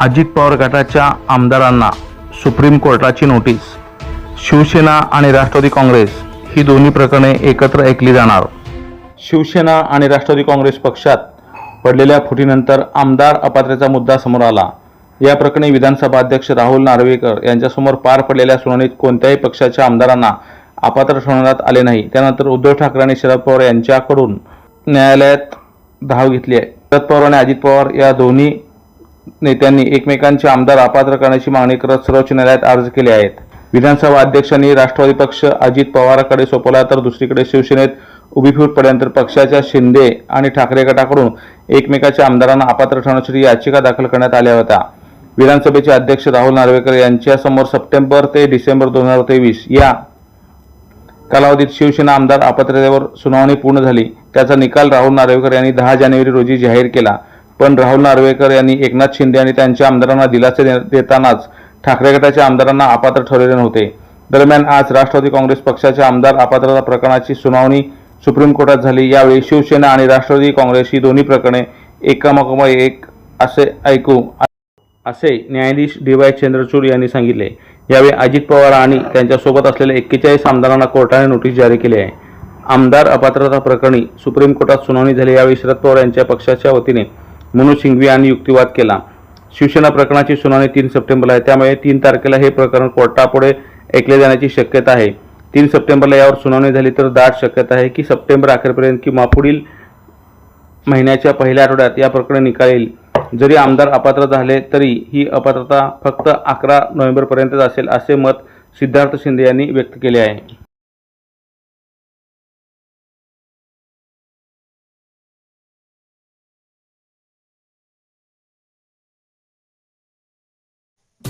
अजित पवार गटाच्या आमदारांना supreme कोर्टाची notice. Shiv Sena आणि राष्ट्रवादी काँग्रेस ही दोन्ही प्रकरणे एकत्र ऐकली जाणार. शिवसेना आणि राष्ट्रवादी काँग्रेस पक्षात पडलेल्या फुटीनंतर आमदार अपात्रतेचा मुद्दा समोर आला. या प्रकरणी विधानसभा अध्यक्ष राहुल नार्वेकर यांच्यासमोर पार पडलेल्या सुनावणीत कोणत्याही पक्षाच्या आमदारांना अपात्र ठरवण्यात आले नाही. त्यानंतर उद्धव ठाकरे आणि शरद पवार यांच्याकडून न्यायालयात धाव घेतली आहे. शरद पवार आणि अजित पवार या दोन्ही नेत्यांनी एकमेकांचे आमदार अपात्र करण्याची मागणी करत सर्वोच्च न्यायालयात अर्ज केले आहेत. विधानसभा अध्यक्षांनी राष्ट्रवादी पक्ष अजित पवाराकडे सोपवला तर दुसरीकडे शिवसेनेत उभी फूट पक्षाच्या शिंदे आणि ठाकरे गटाकडून एकमेकाच्या आमदारांना अपात्र ठरवण्यासाठी याचिका दाखल करण्यात आल्या होत्या. विधानसभेचे अध्यक्ष राहुल नार्वेकर यांच्यासमोर सप्टेंबर ते डिसेंबर दोन हजार तेवीस या कालावधीत शिवसेना आमदार अपात्रतेवर सुनावणी पूर्ण झाली. त्याचा निकाल राहुल नार्वेकर यांनी दहा जानेवारी रोजी जाहीर केला. पण राहुल नार्वेकर यांनी एकनाथ शिंदे आणि त्यांच्या आमदारांना दिलासे दे- देतानाच ठाकरे गटाच्या आमदारांना अपात्र ठरवले नव्हते. दरम्यान आज राष्ट्रवादी काँग्रेस पक्षाच्या आमदार अपात्रता प्रकरणाची सुनावणी सुप्रीम कोर्टात झाली. यावेळी शिवसेना आणि राष्ट्रवादी काँग्रेस ही दोन्ही प्रकरणे एकामागोमाग एक असे ऐकू असे न्यायाधीश डी वाय चंद्रचूड यांनी सांगितले. यावेळी अजित पवार आणि त्यांच्यासोबत असलेल्या एक्केचाळीस आमदारांना कोर्टाने नोटीस जारी केली आहे. आमदार अपात्रता प्रकरणी सुप्रीम कोर्टात सुनावणी झाली. यावेळी शरद पवार यांच्या पक्षाच्या वतीने मनोज सिंघवी यांनी युक्तिवाद केला. शिवसेना प्रकरणाची सुनावणी तीन सप्टेंबरला आहे. त्यामुळे तीन तारखेला हे प्रकरण कोर्टापुढे ऐकले जाण्याची शक्यता आहे. तीन सप्टेंबरला यावर सुनावणी झाली तर दाट शक्यता आहे की सप्टेंबर अखेरपर्यंत किंवा पुढील महिन्याच्या पहिल्या आठवड्यात या प्रकरणी निकाल येईल. जरी आमदार अपात्र झाले तरी ही अपात्रता फक्त अकरा नोव्हेंबरपर्यंतच असेल असे मत सिद्धार्थ शिंदे यांनी व्यक्त केले आहे.